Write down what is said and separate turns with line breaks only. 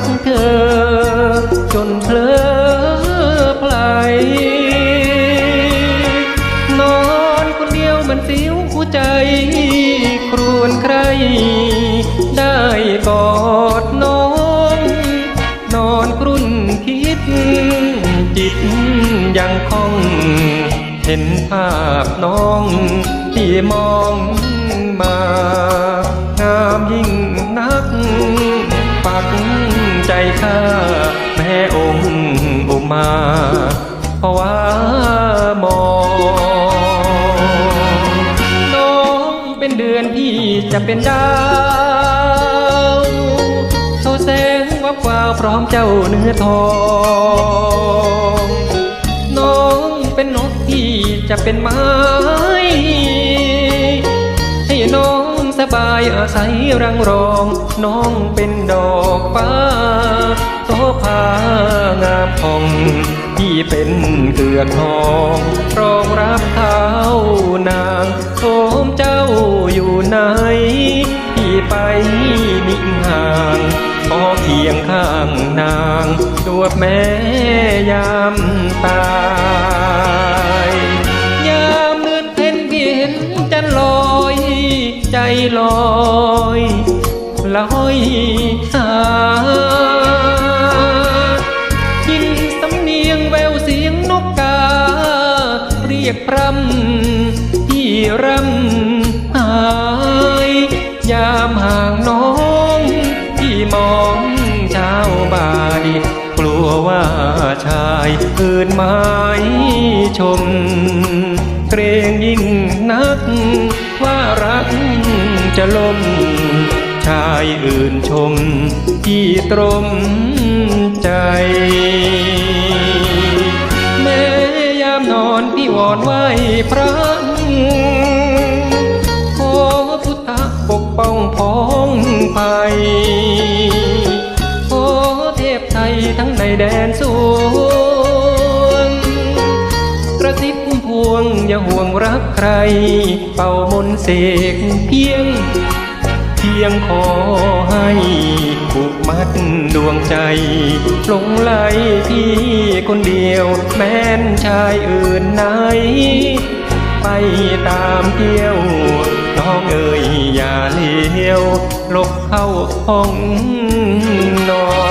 หลงละเกเธอจนเพลอพลนอนคนเดียวมันสิวหัวใจ ครวนใคร ได้กอดน้อง นอนกรุ่นคิด จิตยังคงเห็นภาพน้องที่มอง ข้าแม่องค์อุมาเพราะว่ามองน้องเป็นเดือนพี่จะเป็นดาวโชว์แสงวับวาวพร้อมเจ้าเนื้อทองน้องเป็นนกที่จะเป็นไม้ให้น้อง สบายอาศัยรังรอง น้องเป็นดอกฟ้าโสภางามผ่อง ที่เป็นเกลือกทองรองรับเท้านางโสมเจ้าอยู่ไหนที่ไปนิ่งห่างขอเคียงข้างนางดวบแม่ยามตา ลอยลอยหายินสำเนียงแววเสียงนกกา เรียกพรำที่รำหายยามห่างน้องที่มองเช้าบ่ายกลัวว่าชายอื่นไม้ชม เกรงยิ่งนัก ว่ารักจะล่มชายอื่นชมที่ตรมใจ แม้ยามนอนพี่วอนไหวพระขอพุทธปกป้องพ้องภัยขอเทพไทยทั้งในแดนสวงกระซิบ วงอย่าห่วงรักใคร เป่ามนเสกเพียง เพียงขอให้ผูกมัดดวงใจหลงไหลพี่คนเดียว แม้นชายอื่นไหน ไปตามเที่ยวน้องเอ๋ยอย่าเลี้ยวหลบเข้าห้องนอน